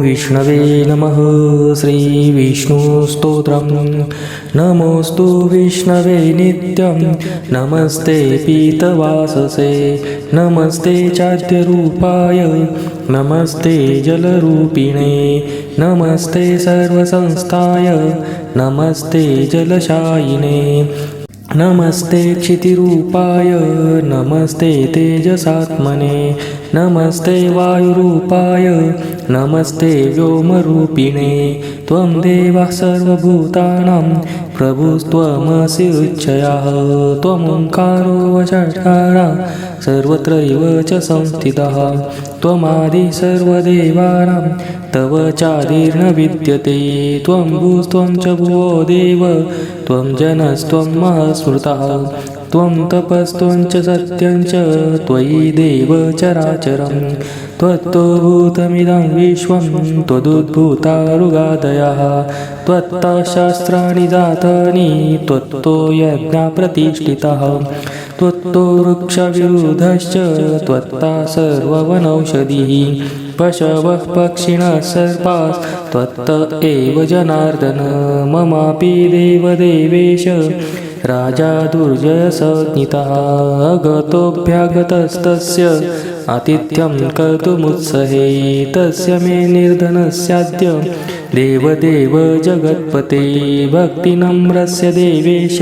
विष्णवे नमः श्रीविष्णुस्तोत्रं नमोऽस्तु विष्णवे नित्यं। नमस्ते पीतवाससे। नमस्ते चाद्यरूपाय। नमस्ते जलरूपिणे। नमस्ते सर्वसंस्थाय। नमस्ते जलशायिने। नमस्ते क्षितिरूपाय नमस्ते तेजसात्मने नमस्ते वायुरूपाय नमस्ते व्योमरूपिणे त्वं देवः सर्वभूतानां प्रभुस्त्वमसि उच्चयः त्वमोङ्कारो वषट्कारा सर्वत्रैव च संस्थितः। त्वमादि सर्वदेवानां तव चादिर्न विद्यते। त्वं भूस्त्वं च भुवो देव त्वं जनस्त्वं महस्मृतः। त्वं तपस्त्वं च सत्यं च त्वयि देव चराचरम्। त्वत्तोभूतमिदं विश्वं त्वदुद्भूतारुगादयः। त्वत्तशास्त्राणि जातानि त्वत्तो यज्ञप्रतिष्ठितः त्वत्तो वृक्षाविरुधश्च त्वत्ता सर्ववनौषधिः। पशवः पक्षिणः सर्पास्त्वत्त एव जनार्दन। ममापि देवदेवेश। राजा दुर्जयसज्ञितः गतोऽभ्यागतस्तस्य। आतिथ्यं कर्तुमुत्सहे तस्य मे निर्धनस्याद्य। देवदेव जगत्पते। भक्तिनम्रस्य देवेश।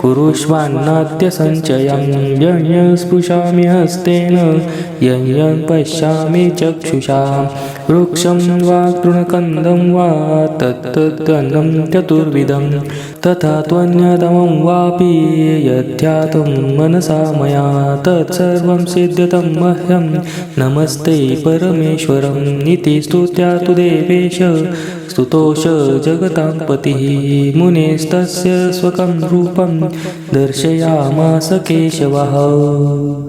कुरुष्वान्नाद्यसञ्चयं यं स्पृशामि हस्तेन यं यं पश्यामि चक्षुषा वृक्षं वा तृणकन्दं वा तत्तदन्नं चतुर्विधं तथा त्वन्यतमं वापि यध्यातं मनसा मया तत्सर्वं सिद्ध्यतं मह्यं नमस्ते परमेश्वरं इति स्तुत्या तु देवेश। स्तुतोष जगतां मुनेस्तस्य स्वकं रूपं दर्शयामास केशवः।